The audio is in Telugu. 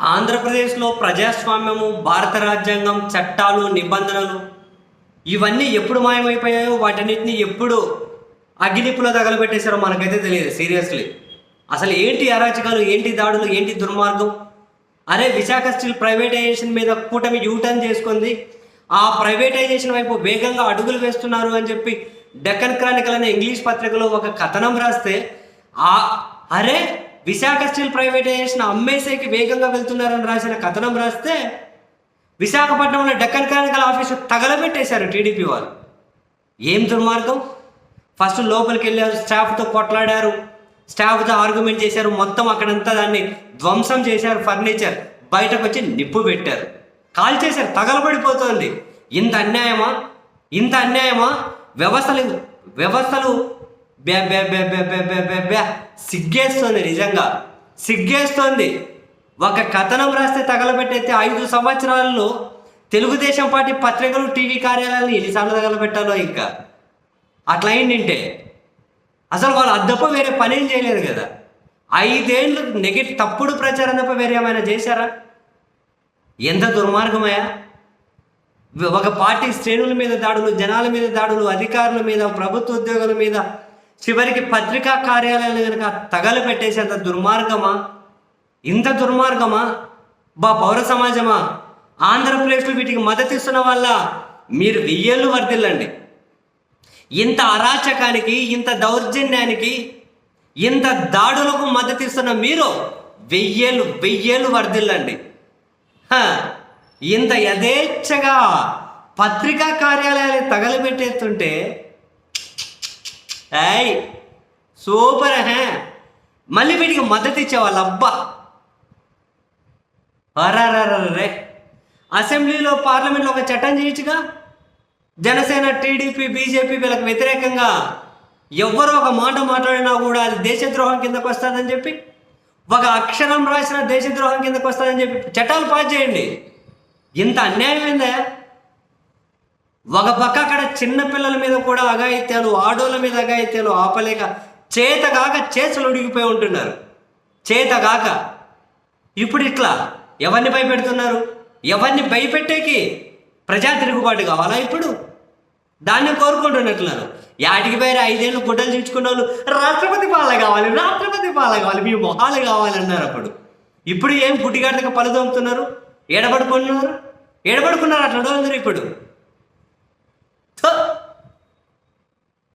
ఆంధ్రప్రదేశ్లో ప్రజాస్వామ్యము భారత రాజ్యాంగం చట్టాలు నిబంధనలు ఇవన్నీ ఎప్పుడు మాయమైపోయాయో వాటన్నిటిని ఎప్పుడు అగ్నిపులో తగలబెట్టేశారో మనకైతే తెలియదు సీరియస్లీ. అసలు ఏంటి అరాచకాలు ఏంటి దాడులు ఏంటి దుర్మార్గం? అరే విశాఖ స్టీల్ ప్రైవేటైజేషన్ మీద కూటమి యూటర్న్ చేసుకుంది. ఆ ప్రైవేటైజేషన్ వైపు వేగంగా అడుగులు వేస్తున్నారు అని చెప్పి డెక్కన్ క్రానికల్ అనే ఇంగ్లీష్ పత్రికలో ఒక కథనం రాస్తే ఆ అరే విశాఖ స్టీల్ ప్రైవేటైజేషన్ అమ్మేసేకి వేగంగా వెళ్తున్నారని రాసిన కథనం రాస్తే విశాఖపట్నంలో డెక్కన్ క్రానికల్ ఆఫీసు తగలబెట్టేశారు టీడీపీ వాళ్ళు. ఏం దుర్మార్గం? ఫస్ట్ లోపలికి వెళ్ళారు స్టాఫ్తో కొట్లాడారు స్టాఫ్తో ఆర్గ్యుమెంట్ చేశారు మొత్తం అక్కడంతా దాన్ని ధ్వంసం చేశారు ఫర్నిచర్ బయటకు వచ్చి నిప్పు పెట్టారు. కాల్ చేశారు తగలబడిపోతుంది. ఇంత అన్యాయమా? ఇంత అన్యాయమా? వ్యవస్థలు వ్యవస్థలు బ్యా బ్యా బ్యా బ్యా బ్యా బ్యా బ్యా బ్యా. సిగ్గేస్తోంది నిజంగా. సిగ్గేస్తోంది. ఒక కథనం రాస్తే తగలబెట్టయితే ఐదు సంవత్సరాల్లో తెలుగుదేశం పార్టీ పత్రికలు టీవీ కార్యాలయాలు ఎన్నిసార్లు తగలబెట్టాలో ఇంకా? అట్లా అయిందంటే అసలు వాళ్ళు అద్దప్ప వేరే పనేం చేయలేదు కదా. ఐదేళ్ళు నెగటివ్ తప్పుడు ప్రచారం తప్ప వేరే ఏమైనా చేశారా? ఎంత దుర్మార్గమయ్యా. ఒక పార్టీ శ్రేణుల మీద దాడులు జనాల మీద దాడులు అధికారుల మీద ప్రభుత్వ ఉద్యోగుల మీద చివరికి పత్రికా కార్యాలయాలు కనుక తగలు పెట్టేసేంత దుర్మార్గమా? ఇంత దుర్మార్గమా? బా పౌర సమాజమా? ఆంధ్రప్రదేశ్లో వీటికి మద్దతు ఇస్తున్న వల్ల మీరు వెయ్యేళ్ళు వర్దిల్లండి ఇంత అరాచకానికి ఇంత దౌర్జన్యానికి ఇంత దాడులకు మద్దతు ఇస్తున్న మీరు వెయ్యేళ్ళు వెయ్యేళ్ళు వర్దిల్లండి ఇంత యథేచ్ఛగా పత్రికా కార్యాలయాలు తగలబెట్టేస్తుంటే ఏయ్ సూపర్ హే మళ్ళీ వీటికి మద్దతు ఇచ్చేవాళ్ళు అబ్బా. అరారే అసెంబ్లీలో పార్లమెంట్లో ఒక చట్టం చేయొచ్చుగా జనసేన టీడీపీ బీజేపీ వీళ్ళకి వ్యతిరేకంగా ఎవ్వరో ఒక మాట మాట్లాడినా కూడా అది దేశద్రోహం కిందకు వస్తుందని చెప్పి ఒక అక్షరం రాసిన దేశద్రోహం కిందకు వస్తుందని చెప్పి చట్టాలు పాస్ చేయండి. ఇంత అన్యాయం ఏందా ఒక పక్క అక్కడ చిన్నపిల్లల మీద కూడా అఘాయిత్యాలు ఆడోళ్ళ మీద అఘాయిత్యాలు ఆపలేక చేతగాక చేతులు ఉడిగిపోయి ఉంటున్నారు. చేతగాక. ఇప్పుడు ఇట్లా ఎవరిని భయపెడుతున్నారు? ఎవరిని భయపెట్టేకి ప్రజా తిరుగుబాటు కావాలా ఇప్పుడు? దాన్ని కోరుకుంటున్నట్లున్నారు యాటికి పేరు ఐదేళ్ళు గుడ్డలు చించుకున్న వాళ్ళు రాష్ట్రపతి పాలన కావాలి రాష్ట్రపతి పాలన కావాలి మీ మొహాలు కావాలన్నారు అప్పుడు. ఇప్పుడు ఏం పుట్టిగాడికి పలు తోముతున్నారు? ఎడబడుకున్నారు ఎడబడుకున్నారు అట్లా ఇప్పుడు?